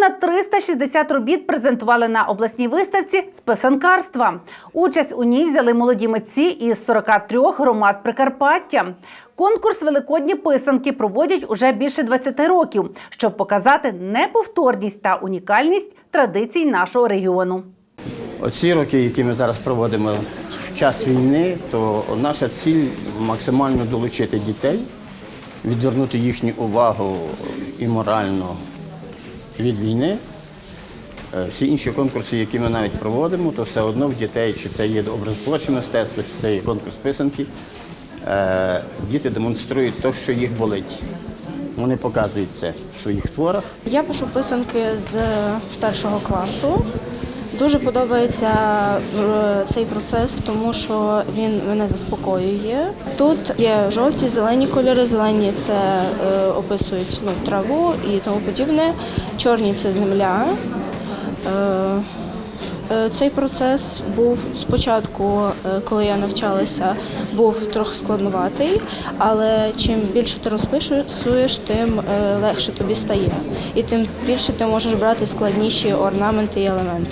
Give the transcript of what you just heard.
Понад 360 робіт презентували на обласній виставці з писанкарства. Участь у ній взяли молоді митці із 43 громад Прикарпаття. Конкурс Великодні писанки проводять уже більше 20 років, щоб показати неповторність та унікальність традицій нашого регіону. Оці роки, які ми зараз проводимо в час війни, то наша ціль максимально долучити дітей, відвернути їхню увагу і морально від війни. Е, Всі інші конкурси, які ми навіть проводимо, то все одно в дітей, чи це є образотворче мистецтво, чи це є конкурс писанки, е, діти демонструють те, що їх болить. Вони показують це в своїх творах. Я пишу писанки з першого класу. Дуже подобається е, цей процес, тому що він мене заспокоює. Тут є жовті, зелені кольори. Зелені це е, описують ну, траву і тому подібне. Чорні це земля. Е, Е, Цей процес був спочатку, е, коли я навчалася, був трохи складноватий, але чим більше ти розписуєш, тим легше тобі стає. І тим більше ти можеш брати складніші орнаменти і елементи.